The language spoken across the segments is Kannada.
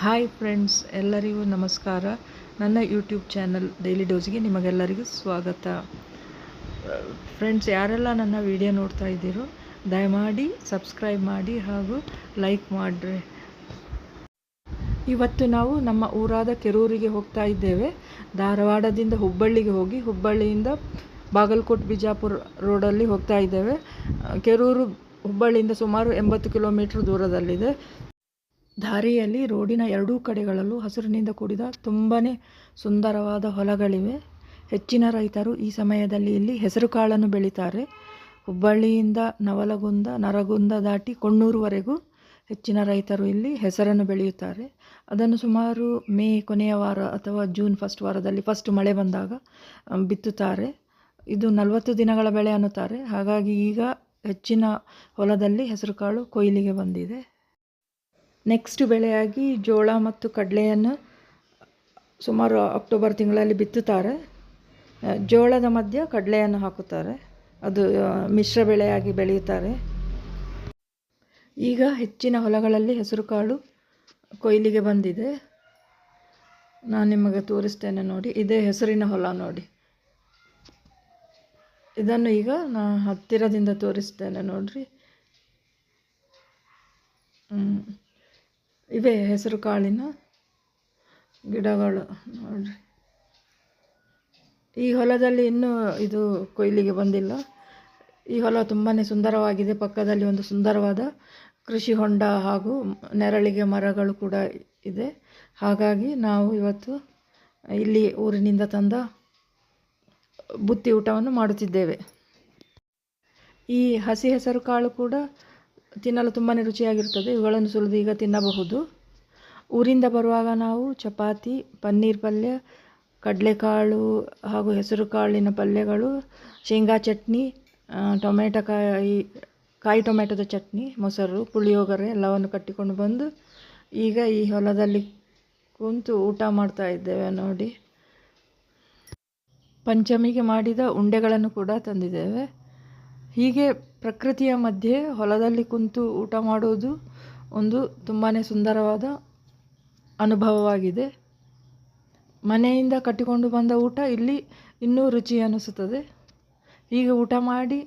ಹಾಯ್ ಫ್ರೆಂಡ್ಸ್, ಎಲ್ಲರಿಗೂ ನಮಸ್ಕಾರ. ನನ್ನ ಯೂಟ್ಯೂಬ್ ಚಾನಲ್ ಡೈಲಿ ಡೋಸ್ಗೆ ನಿಮಗೆಲ್ಲರಿಗೂ ಸ್ವಾಗತ. ಫ್ರೆಂಡ್ಸ್, ಯಾರೆಲ್ಲ ನನ್ನ ವಿಡಿಯೋ ನೋಡ್ತಾ ಇದ್ದೀರೋ, ದಯಮಾಡಿ ಸಬ್ಸ್ಕ್ರೈಬ್ ಮಾಡಿ ಹಾಗೂ ಲೈಕ್ ಮಾಡಿರಿ. ಇವತ್ತು ನಾವು ನಮ್ಮ ಊರಾದ ಕೆರೂರಿಗೆ ಹೋಗ್ತಾ ಇದ್ದೇವೆ. ಧಾರವಾಡದಿಂದ ಹುಬ್ಬಳ್ಳಿಗೆ ಹೋಗಿ ಹುಬ್ಬಳ್ಳಿಯಿಂದ ಬಾಗಲ್ಕೋಟ್ ಬಿಜಾಪುರ ರೋಡಲ್ಲಿ ಹೋಗ್ತಾ ಇದ್ದೇವೆ. ಕೆರೂರು ಹುಬ್ಬಳ್ಳಿಯಿಂದ ಸುಮಾರು ಎಂಬತ್ತು ಕಿಲೋಮೀಟ್ರ್ ದೂರದಲ್ಲಿದೆ. ದಾರಿಯಲ್ಲಿ ರೋಡಿನ ಎರಡೂ ಕಡೆಗಳಲ್ಲೂ ಹಸಿರಿನಿಂದ ಕೂಡಿದ ತುಂಬಾ ಸುಂದರವಾದ ಹೊಲಗಳಿವೆ. ಹೆಚ್ಚಿನ ರೈತರು ಈ ಸಮಯದಲ್ಲಿ ಇಲ್ಲಿ ಹೆಸರುಕಾಳನ್ನು ಬೆಳೀತಾರೆ. ಹುಬ್ಬಳ್ಳಿಯಿಂದ ನವಲಗುಂದ, ನರಗುಂದ ದಾಟಿ ಕೊಣ್ಣೂರುವರೆಗೂ ಹೆಚ್ಚಿನ ರೈತರು ಇಲ್ಲಿ ಹೆಸರನ್ನು ಬೆಳೆಯುತ್ತಾರೆ. ಅದನ್ನು ಸುಮಾರು ಮೇ ಕೊನೆಯ ವಾರ ಅಥವಾ ಜೂನ್ ಫಸ್ಟ್ ವಾರದಲ್ಲಿ ಫಸ್ಟ್ ಮಳೆ ಬಂದಾಗ ಬಿತ್ತುತ್ತಾರೆ. ಇದು ನಲವತ್ತು ದಿನಗಳ ಬೆಳೆ ಅನ್ನುತ್ತಾರೆ. ಹಾಗಾಗಿ ಈಗ ಹೆಚ್ಚಿನ ಹೊಲದಲ್ಲಿ ಹೆಸರುಕಾಳು ಕೊಯ್ಲಿಗೆ ಬಂದಿದೆ. ನೆಕ್ಸ್ಟ್ ಬೆಳೆಯಾಗಿ ಜೋಳ ಮತ್ತು ಕಡಲೆಯನ್ನು ಸುಮಾರು ಅಕ್ಟೋಬರ್ ತಿಂಗಳಲ್ಲಿ ಬಿತ್ತುತ್ತಾರೆ. ಜೋಳದ ಮಧ್ಯ ಕಡಲೆಯನ್ನು ಹಾಕುತ್ತಾರೆ. ಅದು ಮಿಶ್ರ ಬೆಳೆಯಾಗಿ ಬೆಳೆಯುತ್ತಾರೆ. ಈಗ ಹೆಚ್ಚಿನ ಹೊಲಗಳಲ್ಲಿ ಹೆಸರುಕಾಳು ಕೊಯ್ಲಿಗೆ ಬಂದಿದೆ. ನಾನು ನಿಮಗೆ ತೋರಿಸ್ತೇನೆ ನೋಡಿ. ಇದೇ ಹೆಸರಿನ ಹೊಲ ನೋಡಿ. ಇದನ್ನು ಈಗ ನಾ ಹತ್ತಿರದಿಂದ ತೋರಿಸ್ತೇನೆ ನೋಡಿರಿ. ಹ್ಮ್. ಇವೆ ಹೆಸರು ಕಾಳಿನ ಗಿಡಗಳು ನೋಡಿರಿ. ಈ ಹೊಲದಲ್ಲಿ ಇನ್ನೂ ಇದು ಕೊಯ್ಲಿಗೆ ಬಂದಿಲ್ಲ. ಈ ಹೊಲ ತುಂಬಾ ಸುಂದರವಾಗಿದೆ. ಪಕ್ಕದಲ್ಲಿ ಒಂದು ಸುಂದರವಾದ ಕೃಷಿ ಹೊಂಡ ಹಾಗೂ ನೆರಳಿಗೆ ಮರಗಳು ಕೂಡ ಇದೆ. ಹಾಗಾಗಿ ನಾವು ಇವತ್ತು ಇಲ್ಲಿ ಊರಿನಿಂದ ತಂದ ಬುತ್ತಿ ಊಟವನ್ನು ಮಾಡುತ್ತಿದ್ದೇವೆ. ಈ ಹಸಿ ಹೆಸರು ಕಾಳು ಕೂಡ ತಿನ್ನಲು ತುಂಬಾ ರುಚಿಯಾಗಿರುತ್ತದೆ. ಇವುಗಳನ್ನು ಸುಲಿದು ಈಗ ತಿನ್ನಬಹುದು. ಊರಿಂದ ಬರುವಾಗ ನಾವು ಚಪಾತಿ, ಪನ್ನೀರ್ ಪಲ್ಯ, ಕಡಲೆಕಾಳು ಹಾಗೂ ಹೆಸರು ಕಾಳಿನ ಪಲ್ಯಗಳು, ಶೇಂಗಾ ಚಟ್ನಿ ಟೊಮೆಟೊ ಕಾಯಿ ಕಾಯಿ ಟೊಮೆಟೊದ ಚಟ್ನಿ, ಮೊಸರು, ಪುಳಿಯೋಗರೆ ಎಲ್ಲವನ್ನು ಕಟ್ಟಿಕೊಂಡು ಬಂದು ಈಗ ಈ ಹೊಲದಲ್ಲಿ ಕುಂತು ಊಟ ಮಾಡ್ತಾ ಇದ್ದೇವೆ ನೋಡಿ. ಪಂಚಮಿಗೆ ಮಾಡಿದ ಉಂಡೆಗಳನ್ನು ಕೂಡ ತಂದಿದ್ದೇವೆ. ಹೀಗೆ ಪ್ರಕೃತಿಯ ಮಧ್ಯೆ ಹೊಲದಲ್ಲಿ ಕುಂತು ಊಟ ಮಾಡುವುದು ಒಂದು ತುಂಬಾ ಸುಂದರವಾದ ಅನುಭವವಾಗಿದೆ. ಮನೆಯಿಂದ ಕಟ್ಟಿಕೊಂಡು ಬಂದ ಊಟ ಇಲ್ಲಿ ಇನ್ನೂ ರುಚಿ ಅನಿಸುತ್ತದೆ. ಹೀಗೆ ಊಟ ಮಾಡಿ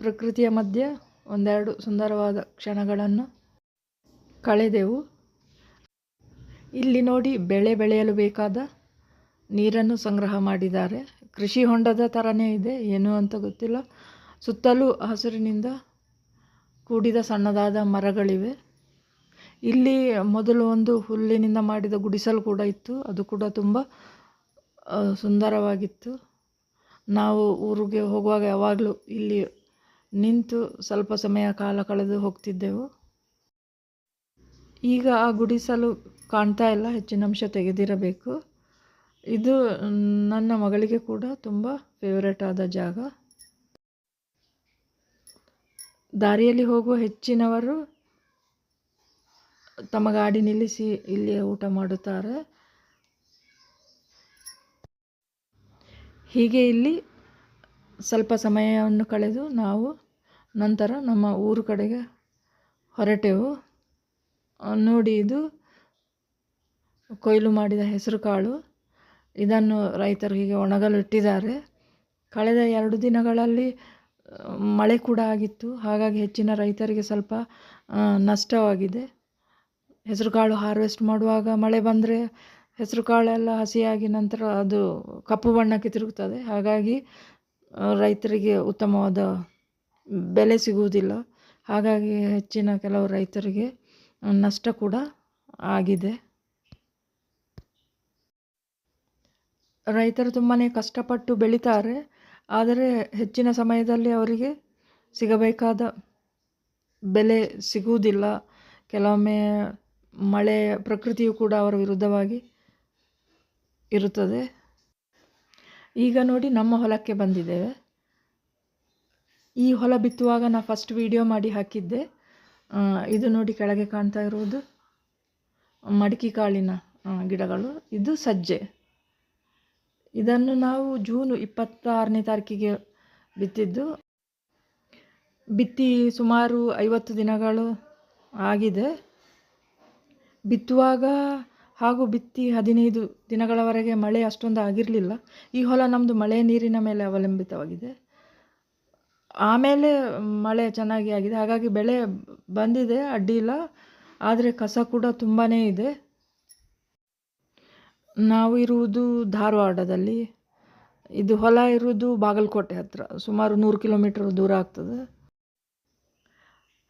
ಪ್ರಕೃತಿಯ ಮಧ್ಯೆ ಒಂದೆರಡು ಸುಂದರವಾದ ಕ್ಷಣಗಳನ್ನು ಕಳೆದೆವು. ಇಲ್ಲಿ ನೋಡಿ ಬೆಳೆ ಬೆಳೆಯಲು ಬೇಕಾದ ನೀರನ್ನು ಸಂಗ್ರಹ ಮಾಡಿದ್ದಾರೆ. ಕೃಷಿ ಹೊಂಡದ ಥರನೇ ಇದೆ, ಏನು ಅಂತ ಗೊತ್ತಿಲ್ಲ. ಸುತ್ತಲೂ ಹಸಿರಿನಿಂದ ಕೂಡಿದ ಸಣ್ಣದಾದ ಮರಗಳಿವೆ. ಇಲ್ಲಿ ಮೊದಲು ಒಂದು ಹುಲ್ಲಿನಿಂದ ಮಾಡಿದ ಗುಡಿಸಲು ಕೂಡ ಇತ್ತು. ಅದು ಕೂಡ ತುಂಬ ಸುಂದರವಾಗಿತ್ತು. ನಾವು ಊರಿಗೆ ಹೋಗುವಾಗ ಯಾವಾಗಲೂ ಇಲ್ಲಿ ನಿಂತು ಸ್ವಲ್ಪ ಸಮಯ ಕಾಲ ಕಳೆದು ಹೋಗ್ತಿದ್ದೆವು. ಈಗ ಆ ಗುಡಿಸಲು ಕಾಣ್ತಾ ಇಲ್ಲ, ಹೆಚ್ಚಿನ ಅಂಶ ತೆಗೆದಿರಬೇಕು. ಇದು ನನ್ನ ಮಗಳಿಗೆ ಕೂಡ ತುಂಬ ಫೇವ್ರೇಟ್ ಆದ ಜಾಗ. ದಾರಿಯಲ್ಲಿ ಹೋಗುವ ಹೆಚ್ಚಿನವರು ತಮ್ಮ ಗಾಡಿ ನಿಲ್ಲಿಸಿ ಇಲ್ಲಿಯೇ ಊಟ ಮಾಡುತ್ತಾರೆ. ಹೀಗೆ ಇಲ್ಲಿ ಸ್ವಲ್ಪ ಸಮಯವನ್ನು ಕಳೆದು ನಾವು ನಂತರ ನಮ್ಮ ಊರು ಕಡೆಗೆ ಹೊರಟೆವು. ನೋಡಿ ಇದು ಕೊಯ್ಲು ಮಾಡಿದ ಹೆಸರು ಕಾಳು. ಇದನ್ನು ರೈತರು ಹೀಗೆ ಒಣಗಲು ಇಟ್ಟಿದ್ದಾರೆ. ಕಳೆದ ಎರಡು ದಿನಗಳಲ್ಲಿ ಮಳೆ ಕೂಡ ಆಗಿತ್ತು. ಹಾಗಾಗಿ ಹೆಚ್ಚಿನ ರೈತರಿಗೆ ಸ್ವಲ್ಪ ನಷ್ಟವಾಗಿದೆ. ಹೆಸರುಕಾಳು ಹಾರ್ವೆಸ್ಟ್ ಮಾಡುವಾಗ ಮಳೆ ಬಂದರೆ ಹೆಸರುಕಾಳೆಲ್ಲ ಹಸಿಯಾಗಿ ನಂತರ ಅದು ಕಪ್ಪು ಬಣ್ಣಕ್ಕೆ ತಿರುಗುತ್ತದೆ. ಹಾಗಾಗಿ ರೈತರಿಗೆ ಉತ್ತಮವಾದ ಬೆಲೆ ಸಿಗುವುದಿಲ್ಲ. ಹಾಗಾಗಿ ಹೆಚ್ಚಿನ ಕೆಲವು ರೈತರಿಗೆ ನಷ್ಟ ಕೂಡ ಆಗಿದೆ. ರೈತರು ತುಂಬಾ ಕಷ್ಟಪಟ್ಟು ಬೆಳೀತಾರೆ. ಆದರೆ ಹೆಚ್ಚಿನ ಸಮಯದಲ್ಲಿ ಅವರಿಗೆ ಸಿಗಬೇಕಾದ ಬೆಲೆ ಸಿಗುವುದಿಲ್ಲ. ಕೆಲವೊಮ್ಮೆ ಮಳೆ ಪ್ರಕೃತಿಯು ಕೂಡ ಅವರ ವಿರುದ್ಧವಾಗಿ ಇರುತ್ತದೆ. ಈಗ ನೋಡಿ ನಮ್ಮ ಹೊಲಕ್ಕೆ ಬಂದಿದ್ದೇವೆ. ಈ ಹೊಲ ಬಿತ್ತುವಾಗ ನಾನು ಫಸ್ಟ್ ವಿಡಿಯೋ ಮಾಡಿ ಹಾಕಿದ್ದೆ. ಇದು ನೋಡಿ ಕೆಳಗೆ ಕಾಣ್ತಾ ಇರುವುದು ಮಡಿಕೆ ಕಾಳಿನ ಗಿಡಗಳು. ಇದು ಸಜ್ಜೆ. ಇದನ್ನು ನಾವು ಜೂನ್ ಇಪ್ಪತ್ತಾರನೇ ತಾರೀಕಿಗೆ ಬಿತ್ತಿದ್ದು, ಬಿತ್ತಿ ಸುಮಾರು ಐವತ್ತು ದಿನಗಳು ಆಗಿದೆ. ಬಿತ್ತುವಾಗ ಹಾಗೂ ಬಿತ್ತಿ ಹದಿನೈದು ದಿನಗಳವರೆಗೆ ಮಳೆ ಅಷ್ಟೊಂದು ಆಗಿರಲಿಲ್ಲ. ಈ ಹೊಲ ನಮ್ಮದು ಮಳೆ ನೀರಿನ ಮೇಲೆ ಅವಲಂಬಿತವಾಗಿದೆ. ಆಮೇಲೆ ಮಳೆ ಚೆನ್ನಾಗಿ ಆಗಿದೆ. ಹಾಗಾಗಿ ಬೆಳೆ ಬಂದಿದೆ ಅಡ್ಡಿ ಇಲ್ಲ ಆದರೆ ಕಸ ಕೂಡ ತುಂಬಾ ಇದೆ. ನಾವು ಇರುವುದು ಧಾರವಾಡದಲ್ಲಿ. ಇದು ಹೊಲ ಇರುವುದು ಬಾಗಲಕೋಟೆ ಹತ್ತಿರ ಸುಮಾರು ನೂರು ಕಿಲೋಮೀಟರ್ ದೂರ ಆಗ್ತದೆ.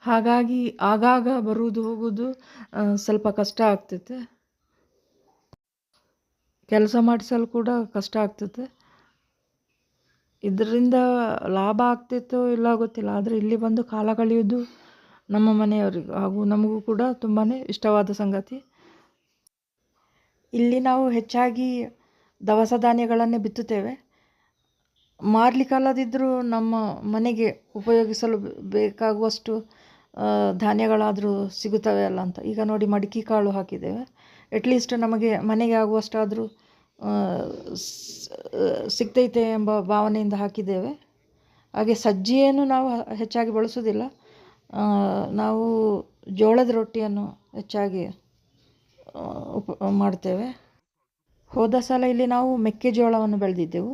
ಹಾಗಾಗಿ ಆಗಾಗ ಬರುವುದು ಹೋಗುವುದು ಸ್ವಲ್ಪ ಕಷ್ಟ ಆಗ್ತೈತೆ. ಕೆಲಸ ಮಾಡಿಸಲು ಕೂಡ ಕಷ್ಟ ಆಗ್ತೈತೆ. ಇದರಿಂದ ಲಾಭ ಆಗ್ತಿತ್ತೋ ಇಲ್ಲ ಗೊತ್ತಿಲ್ಲ. ಆದರೆ ಇಲ್ಲಿ ಬಂದು ಕಾಲ ಕಳೆಯೋದು ನಮ್ಮ ಮನೆಯವರಿಗೂ ಹಾಗೂ ನಮಗೂ ಕೂಡ ತುಂಬಾ ಇಷ್ಟವಾದ ಸಂಗತಿ. ಇಲ್ಲಿ ನಾವು ಹೆಚ್ಚಾಗಿ ದವಸ ಧಾನ್ಯಗಳನ್ನೇ ಬಿತ್ತುತ್ತೇವೆ. ಮಾರಲಿಕ್ಕಲ್ಲದಿದ್ದರೂ ನಮ್ಮ ಮನೆಗೆ ಉಪಯೋಗಿಸಲು ಬೇಕಾಗುವಷ್ಟು ಧಾನ್ಯಗಳಾದರೂ ಸಿಗುತ್ತವೆ ಅಲ್ಲ ಅಂತ. ಈಗ ನೋಡಿ ಮಡಿಕೆ ಕಾಳು ಹಾಕಿದ್ದೇವೆ. ಅಟ್ಲೀಸ್ಟ್ ನಮಗೆ ಮನೆಗೆ ಆಗುವಷ್ಟಾದರೂ ಸಿಗ್ತೈತೆ ಎಂಬ ಭಾವನೆಯಿಂದ ಹಾಕಿದ್ದೇವೆ. ಹಾಗೆ ಸಜ್ಜಿಯನ್ನು ನಾವು ಹೆಚ್ಚಾಗಿ ಬಳಸೋದಿಲ್ಲ ನಾವು ಜೋಳದ ರೊಟ್ಟಿಯನ್ನು ಹೆಚ್ಚಾಗಿ ಉಪ ಮಾಡ್ತೇವೆ. ಹೋದ ಸಲ ಇಲ್ಲಿ ನಾವು ಮೆಕ್ಕೆಜೋಳವನ್ನು ಬೆಳೆದಿದ್ದೆವು.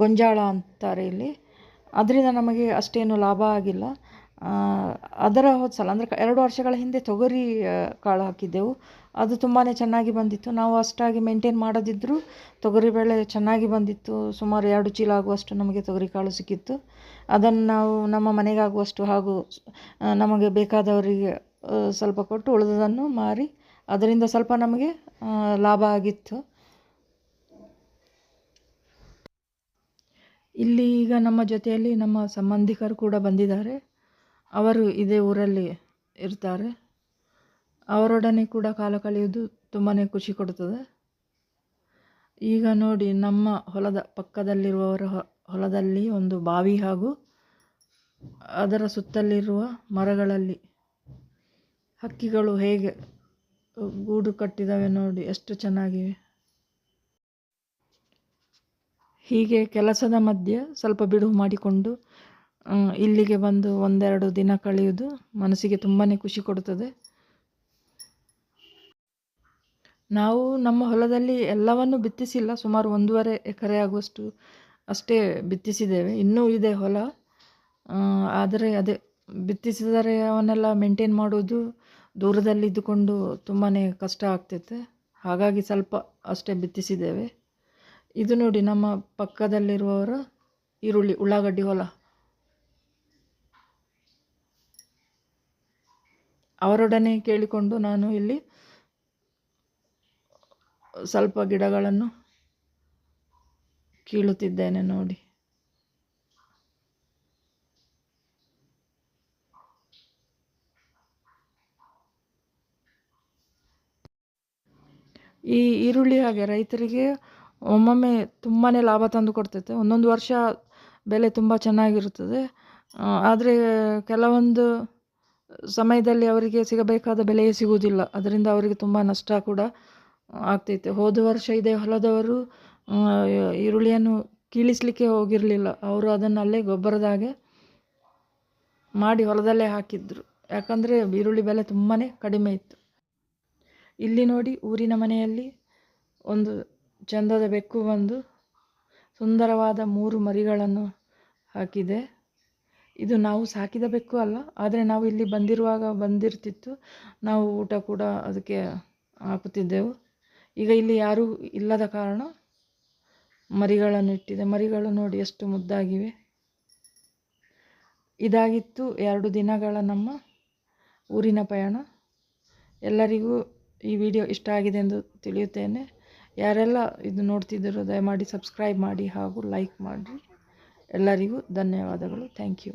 ಗೊಂಜಾಳ ಅಂತಾರೆ ಇಲ್ಲಿ. ಅದರಿಂದ ನಮಗೆ ಅಷ್ಟೇನು ಲಾಭ ಆಗಿಲ್ಲ. ಅದರ ಹೋದ ಸಲ, ಅಂದರೆ ಎರಡು ವರ್ಷಗಳ ಹಿಂದೆ ತೊಗರಿ ಕಾಳು ಹಾಕಿದ್ದೆವು. ಅದು ತುಂಬಾ ಚೆನ್ನಾಗಿ ಬಂದಿತ್ತು. ನಾವು ಅಷ್ಟಾಗಿ ಮೇಂಟೈನ್ ಮಾಡದಿದ್ದರೂ ತೊಗರಿಬೇಳೆ ಚೆನ್ನಾಗಿ ಬಂದಿತ್ತು. ಸುಮಾರು ಎರಡು ಚೀಲ ಆಗುವಷ್ಟು ನಮಗೆ ತೊಗರಿ ಕಾಳು ಸಿಕ್ಕಿತ್ತು. ಅದನ್ನು ನಾವು ನಮ್ಮ ಮನೆಗಾಗುವಷ್ಟು ಹಾಗೂ ನಮಗೆ ಬೇಕಾದವರಿಗೆ ಸ್ವಲ್ಪ ಕೊಟ್ಟು ಉಳಿದದನ್ನು ಮಾರಿ ಅದರಿಂದ ಸ್ವಲ್ಪ ನಮಗೆ ಲಾಭ ಆಗಿತ್ತು. ಇಲ್ಲಿ ಈಗ ನಮ್ಮ ಜೊತೆಯಲ್ಲಿ ನಮ್ಮ ಸಂಬಂಧಿಕರು ಕೂಡ ಬಂದಿದ್ದಾರೆ. ಅವರು ಇದೇ ಊರಲ್ಲಿ ಇರ್ತಾರೆ. ಅವರೊಡನೆ ಕೂಡ ಕಾಲ ಕಳೆಯುವುದು ತುಂಬಾ ಖುಷಿ ಕೊಡುತ್ತದೆ. ಈಗ ನೋಡಿ, ನಮ್ಮ ಹೊಲದ ಪಕ್ಕದಲ್ಲಿರುವವರ ಹೊಲದಲ್ಲಿ ಒಂದು ಬಾವಿ ಹಾಗೂ ಅದರ ಸುತ್ತಲಿರುವ ಮರಗಳಲ್ಲಿ ಹಕ್ಕಿಗಳು ಹೇಗೆ ಗೂಡು ಕಟ್ಟಿದ್ದಾವೆ ನೋಡಿ, ಎಷ್ಟು ಚೆನ್ನಾಗಿವೆ. ಹೀಗೆ ಕೆಲಸದ ಮಧ್ಯೆ ಸ್ವಲ್ಪ ಬಿಡುವು ಮಾಡಿಕೊಂಡು ಇಲ್ಲಿಗೆ ಬಂದು ಒಂದೆರಡು ದಿನ ಕಳೆಯುವುದು ಮನಸ್ಸಿಗೆ ತುಂಬಾ ಖುಷಿ ಕೊಡುತ್ತದೆ. ನಾವು ನಮ್ಮ ಹೊಲದಲ್ಲಿ ಎಲ್ಲವನ್ನು ಬಿತ್ತಿಸಿಲ್ಲ, ಸುಮಾರು ಒಂದೂವರೆ ಎಕರೆ ಆಗುವಷ್ಟು ಅಷ್ಟೇ ಬಿತ್ತಿಸಿದ್ದೇವೆ. ಇನ್ನೂ ಇದೆ ಹೊಲ ಆದರೆ ಅದೇ ಬಿತ್ತಿಸಿದರೆ ಅವನ್ನೆಲ್ಲ ಮೇಂಟೈನ್ ಮಾಡೋದು ದೂರದಲ್ಲಿದ್ದುಕೊಂಡು ತುಂಬಾ ಕಷ್ಟ ಆಗ್ತೈತೆ ಹಾಗಾಗಿ ಸ್ವಲ್ಪ ಅಷ್ಟೇ ಬಿತ್ತಿಸಿದ್ದೇವೆ. ಇದು ನೋಡಿ ನಮ್ಮ ಪಕ್ಕದಲ್ಲಿರುವವರು ಈರುಳ್ಳಿ, ಉಳ್ಳಾಗಡ್ಡಿ ಹೊಲ. ಅವರೊಡನೆ ಕೇಳಿಕೊಂಡು ನಾನು ಇಲ್ಲಿ ಸ್ವಲ್ಪ ಗಿಡಗಳನ್ನು ಕೀಳುತ್ತಿದ್ದೇನೆ ನೋಡಿ. ಈ ಈರುಳ್ಳಿ ಹಾಗೆ ರೈತರಿಗೆ ಒಮ್ಮೊಮ್ಮೆ ತುಂಬಾ ಲಾಭ ತಂದು ಕೊಡ್ತೈತೆ. ಒಂದೊಂದು ವರ್ಷ ಬೆಲೆ ತುಂಬ ಚೆನ್ನಾಗಿರುತ್ತದೆ. ಆದರೆ ಕೆಲವೊಂದು ಸಮಯದಲ್ಲಿ ಅವರಿಗೆ ಸಿಗಬೇಕಾದ ಬೆಲೆಯೇ ಸಿಗುವುದಿಲ್ಲ. ಅದರಿಂದ ಅವರಿಗೆ ತುಂಬ ನಷ್ಟ ಕೂಡ ಆಗ್ತೈತೆ. ಹೋದ ವರ್ಷ ಇದೇ ಹೊಲದವರು ಈರುಳ್ಳಿಯನ್ನು ಕೀಳಿಸಲಿಕ್ಕೆ ಹೋಗಿರಲಿಲ್ಲ. ಅವರು ಅದನ್ನು ಅಲ್ಲೇ ಗೊಬ್ಬರದಾಗೆ ಮಾಡಿ ಹೊಲದಲ್ಲೇ ಹಾಕಿದ್ರು. ಯಾಕಂದರೆ ಈರುಳ್ಳಿ ಬೆಲೆ ತುಂಬಾ ಕಡಿಮೆ ಇತ್ತು. ಇಲ್ಲಿ ನೋಡಿ ಊರಿನ ಮನೆಯಲ್ಲಿ ಒಂದು ಚಂದದ ಬೆಕ್ಕು ಬಂದು ಸುಂದರವಾದ ಮೂರು ಮರಿಗಳನ್ನು ಹಾಕಿದೆ. ಇದು ನಾವು ಸಾಕಿದ ಬೆಕ್ಕು ಅಲ್ಲ, ಆದರೆ ನಾವು ಇಲ್ಲಿ ಬಂದಿರುವಾಗ ಬಂದಿರ್ತಿತ್ತು. ನಾವು ಊಟ ಕೂಡ ಅದಕ್ಕೆ ಹಾಕುತ್ತಿದ್ದೆವು. ಈಗ ಇಲ್ಲಿ ಯಾರೂ ಇಲ್ಲದ ಕಾರಣ ಮರಿಗಳನ್ನು ಇಟ್ಟಿದೆ. ಮರಿಗಳು ನೋಡಿ ಎಷ್ಟು ಮುದ್ದಾಗಿವೆ. ಇದಾಗಿತ್ತು ಎರಡು ದಿನಗಳ ನಮ್ಮ ಊರಿನ ಪಯಣ. ಎಲ್ಲರಿಗೂ ಈ ವಿಡಿಯೋ ಇಷ್ಟ ಆಗಿದೆ ಎಂದು ತಿಳಿಯುತ್ತೇನೆ. ಯಾರೆಲ್ಲ ಇದು ನೋಡ್ತಿದ್ದೀರೋ ದಯಮಾಡಿ ಸಬ್ಸ್ಕ್ರೈಬ್ ಮಾಡಿ ಹಾಗೂ ಲೈಕ್ ಮಾಡಿ. ಎಲ್ಲರಿಗೂ ಧನ್ಯವಾದಗಳು. Thank you.